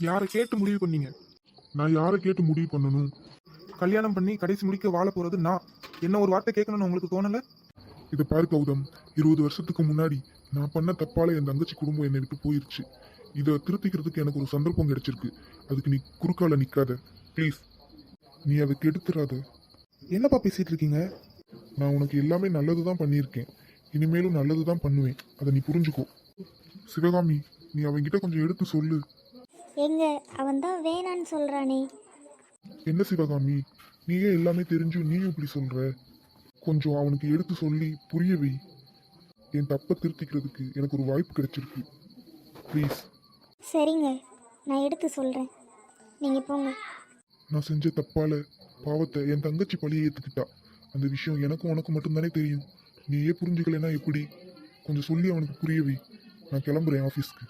யாரை கேட்டு முடிவு பண்ணீங்க? நான் யாரை கேட்டு முடிவு பண்ணணும்? கல்யாணம் பண்ணி கடைசி முடிக்க வாழ போறது நான். என்ன ஒரு வார்த்தை கேட்கணும்னு உங்களுக்கு தோணல? இதை பாரு கௌதம். இருபது வருஷத்துக்கு முன்னாடி நான் பண்ண தப்பால என் தங்கச்சி குடும்பம் என்னை விட்டு போயிருச்சு. இதை திருத்திக்கிறதுக்கு எனக்கு ஒரு சந்தர்ப்பம் கிடைச்சிருக்கு. அதுக்கு நீ குறுக்கால நிக்காத. ப்ளீஸ் நீ அதை கெடுத்துறாத. என்னப்பா பேசிட்டு இருக்கீங்க? நான் உனக்கு எல்லாமே நல்லது தான் பண்ணியிருக்கேன். இனிமேலும் நல்லது தான் பண்ணுவேன். அதை நீ புரிஞ்சுக்கோ. சிவகாமி நீ அவங்கிட்ட கொஞ்சம் எடுத்து சொல்லு. எங்க? அவன் தான் வேணான்னு சொல்றானே. என்ன சிவகாமி? நீயே எல்லாமே தெரிஞ்சு நீயும் இப்படி சொல்ற? கொஞ்சம் அவனுக்கு எடுத்து சொல்லி புரிய வை. என் தப்பை திருத்திக்கிறதுக்கு எனக்கு ஒரு வாய்ப்பு கிடைச்சிருக்கு. ப்ளீஸ் சரிங்க. நான் எடுத்து சொல்றேன். நீங்க போங்க. நான் செஞ்ச தப்பால பாவத்தை என் தங்கச்சி பழியை ஏத்துக்கிட்டா. அந்த விஷயம் எனக்கும் உனக்கு மட்டும்தானே தெரியும். நீயே புரிஞ்சுக்கலைன்னா எப்படி? கொஞ்சம் சொல்லி அவனுக்கு புரிய வை. நான் கிளம்புறேன் ஆஃபீஸ்க்கு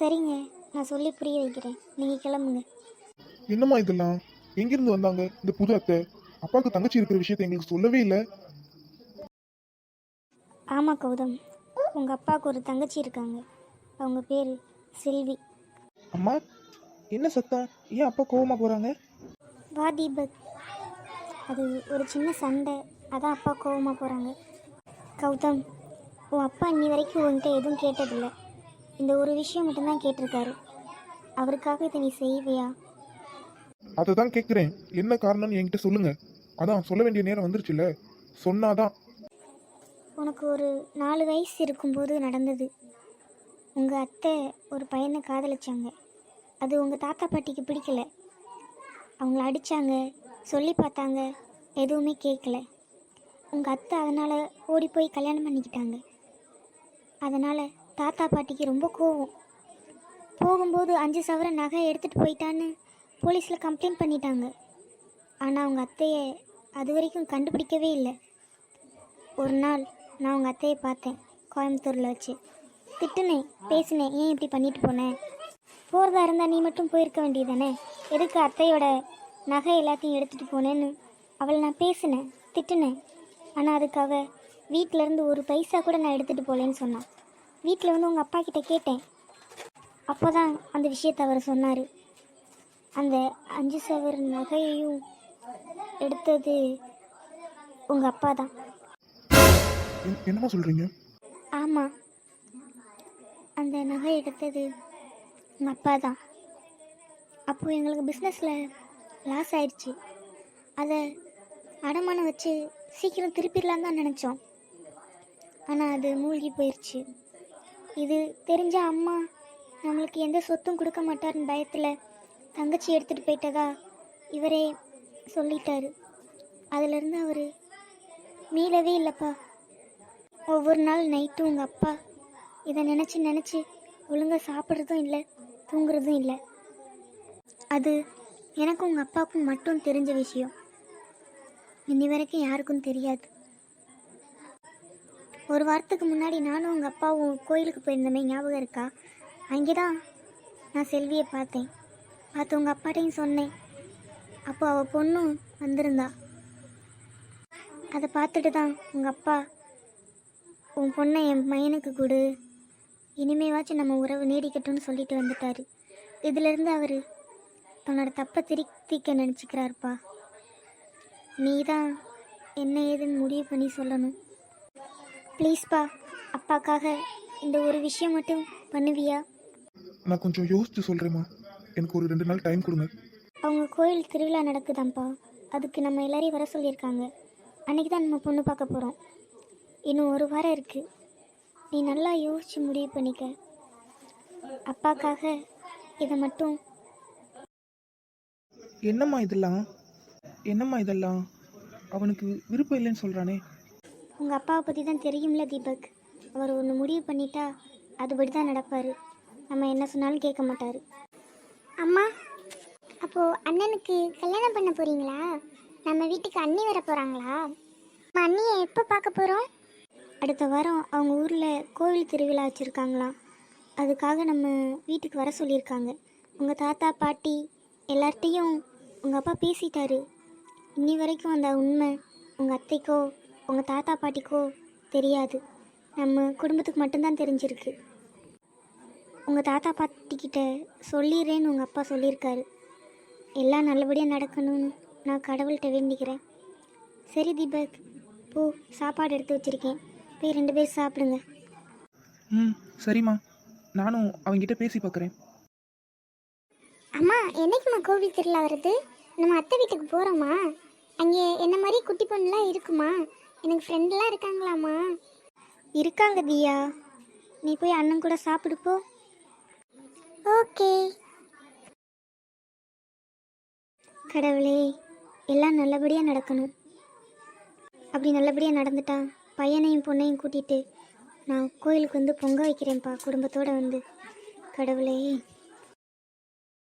சரிங்க. நான் சொல்லி புரிய வைக்கிறேன். நீங்க கிளம்புங்க. என்னம்மா இதெல்லாம்? எங்கிருந்து வந்தாங்க இந்த புது அத்தை? அப்பாவுக்கு தங்கச்சி இருக்கிற விஷயத்தை எங்களுக்கு சொல்லவே இல்லை. ஆமா கௌதம். உங்க அப்பாவுக்கு ஒரு தங்கச்சி இருக்காங்க. அவங்க பேர் செல்வி. அம்மா என்ன சத்தம் ஏன் அப்பா கோவமா போறாங்க? வா தீபக். அது ஒரு சின்ன சண்டை. அதான் அப்பா கோவமாக போகிறாங்க கௌதம் உன் அப்பா இன்னி வரைக்கும் உன்கிட்ட எதுவும் கேட்டதில்ல. இந்த ஒரு விஷயம் மட்டும்தான் கேட்டிருக்காரு. அவருக்காக இதை நீ செய்வியா? அதை தான் கேட்குறேன். என்ன காரணம்னு என்கிட்ட சொல்லுங்க. அதான் சொல்ல வேண்டிய நேரம் வந்துருச்சுல்ல. சொன்னாதான். உனக்கு ஒரு நாலு வயசு இருக்கும்போது நடந்தது. உங்கள் அத்தை ஒரு பையனை காதலிச்சாங்க. அது உங்கள் தாத்தா பாட்டிக்கு பிடிக்கல. அவங்கள அடித்தாங்க சொல்லி பார்த்தாங்க எதுவுமே கேட்கல. உங்கள் அத்தை அதனால் ஓடி போய் கல்யாணம் பண்ணிக்கிட்டாங்க. அதனால் தாத்தா பாட்டிக்கு ரொம்ப கோவம். போகும்போது அஞ்சு சவர நகை எடுத்துகிட்டு போயிட்டான்னு போலீஸில் கம்ப்ளைண்ட் பண்ணிட்டாங்க. ஆனால் அவங்க அத்தையை அது வரைக்கும் கண்டுபிடிக்கவே இல்லை. ஒரு நாள் நான் உங்கள் அத்தையை பார்த்தேன் கோயம்புத்தூரில் வச்சு. திட்டுனேன் பேசினேன் ஏன் இப்படி பண்ணிட்டு போனேன் போகிறதா இருந்தால் நீ மட்டும் போயிருக்க வேண்டியதானே? எதுக்கு அத்தையோட நகை எல்லாத்தையும் எடுத்துகிட்டு போனேன்னு? அவளை நான் பேசினேன் திட்டுனேன். ஆனால் அதுக்காக வீட்டிலேருந்து ஒரு பைசா கூட நான் எடுத்துகிட்டு போகலன்னு சொன்னான். வீட்டில் வந்து உங்கள் அப்பா கிட்ட கேட்டேன். அப்போ தான் அந்த விஷயத்தை அவர் சொன்னார். அந்த அஞ்சு சவர் நகையையும் எடுத்தது உங்கள் அப்பா தான் என்- என்னம்மா சொல்றீங்க? ஆமாம் அந்த நகை எடுத்தது உங்கள் அப்பா தான் அப்போது எங்களுக்கு பிஸ்னஸில் லாஸ் ஆயிடுச்சு. அதை அடமானம் வச்சு சீக்கிரம் திருப்பிடலான்னு தான் நினச்சோம். ஆனால் அது மூழ்கி போயிடுச்சு இது தெரிஞ்ச அம்மா நம்மளுக்கு எந்த சொத்தும் கொடுக்க மாட்டார்னு பயத்தில் தங்கச்சி எடுத்துகிட்டு போயிட்டதா? இவரே சொல்லிட்டாரு. அதிலிருந்து அவர் மீளவே இல்லைப்பா. ஒவ்வொரு நாள் நைட்டும் உங்கள் அப்பா இதை நினச்சி நினச்சி ஒழுங்காக சாப்பிட்றதும் இல்லை தூங்குறதும் இல்லை. அது எனக்கும் உங்கள் அப்பாவுக்கும் மட்டும் தெரிஞ்ச விஷயம். இன்னி வரைக்கும் யாருக்கும் தெரியாது. ஒரு வாரத்துக்கு முன்னாடி நானும் உங்கள் அப்பாவும் கோயிலுக்கு போயிருந்தோமே ஞாபகம் இருக்கா? அங்கே தான் நான் செல்வியை பார்த்தேன். பார்த்து உங்கள் அப்பாட்டையும் சொன்னேன். அப்போ அவள் பொண்ணும் வந்திருந்தா. அதை பார்த்துட்டு தான் உங்கள் அப்பா உன் பொண்ணை என் பையனுக்கு கொடு. இனிமேவாச்சும் நம்ம உறவு நீடிக்கட்டும்னு சொல்லிட்டு வந்துட்டாரு. இதிலிருந்து அவர் தன்னோட தப்பை திருத்திக்க நினச்சிக்கிறாருப்பா. நீ தான் என்ன ஏதுன்னு முடிவு பண்ணி சொல்லணும். ப்ளீஸ்ப்பா அப்பாக்காக இந்த ஒரு விஷயம் மட்டும் பண்ணுவியா? நான் கொஞ்சம் யோசிச்சு சொல்றேம்மா. எனக்கு ஒரு ரெண்டு நாள் டைம் கொடுங்க. அவங்க கோயில் திருவிழா நடக்குதாம்ப்பா. அதுக்கு நம்ம எல்லாரையும் வர சொல்லியிருக்காங்க. அன்னைக்கு தான் நம்ம பொண்ணு பார்க்க போகிறோம் இன்னும் ஒரு வாரம் இருக்குது நீ நல்லா யோசிச்சு முடிவு பண்ணிக்க. அப்பாக்காக இதை மட்டும் என்னம்மா இதெல்லாம்? என்னம்மா இதெல்லாம்? அவனுக்கு விருப்பம் இல்லைன்னு சொல்றானே. உங்கள் அப்பாவை பற்றி தான் தெரியும்ல தீபக். அவர் ஒன்று முடிவு பண்ணிட்டா அதுபடி தான் நடப்பார். நம்ம என்ன சொன்னாலும் கேட்க மாட்டார். அம்மா அப்போது அண்ணனுக்கு கல்யாணம் பண்ண போகிறீங்களா நம்ம வீட்டுக்கு அண்ணி வர போகிறாங்களா அண்ணியை எப்போ பார்க்க போகிறோம் அடுத்த வாரம் அவங்க ஊரில் கோவில் திருவிழா வச்சுருக்காங்களாம். அதுக்காக நம்ம வீட்டுக்கு வர சொல்லியிருக்காங்க. உங்கள் தாத்தா பாட்டி எல்லார்ட்டையும் உங்கள் அப்பா பேசிட்டாரு. இன்னி வரைக்கும் அந்த உண்மை உங்கள் அத்தைக்கோ உங்கள் தாத்தா பாட்டிக்கோ தெரியாது. நம்ம குடும்பத்துக்கு மட்டும்தான் தெரிஞ்சிருக்கு. உங்கள் தாத்தா பாட்டிக்கிட்ட சொல்லிடுறேன்னு உங்கள் அப்பா சொல்லியிருக்காரு. எல்லாம் நல்லபடியாக நடக்கணும்னு நான் கடவுள்கிட்ட வேண்டிக்கிறேன். சரி தீபக் போ சாப்பாடு எடுத்து வச்சுருக்கேன். போய் ரெண்டு பேர் சாப்பிடுங்க. ம் சரிம்மா. நானும் அவங்கிட்ட பேசி பார்க்குறேன் அம்மா என்னைக்குமா கோவில் திருவிழா வருது? நம்ம அத்தை வீட்டுக்கு போகிறோமா அங்கே என்ன மாதிரி குட்டி பொண்ணுலாம் இருக்குமா? எனக்கு ஃப்ரெண்ட்லாம் இருக்காங்களாம்மா? இருக்காங்க தியா. நீ போய் அண்ணன் கூட சாப்பிடு போ. ஓகே. கடவுளே எல்லாம் நல்லபடியாக நடக்கணும். அப்படி நல்லபடியாக நடந்துட்டா பையனையும் பொண்ணையும் கூட்டிகிட்டு நான் கோயிலுக்கு வந்து பொங்க வைக்கிறேன்ப்பா குடும்பத்தோடு வந்து. கடவுளே.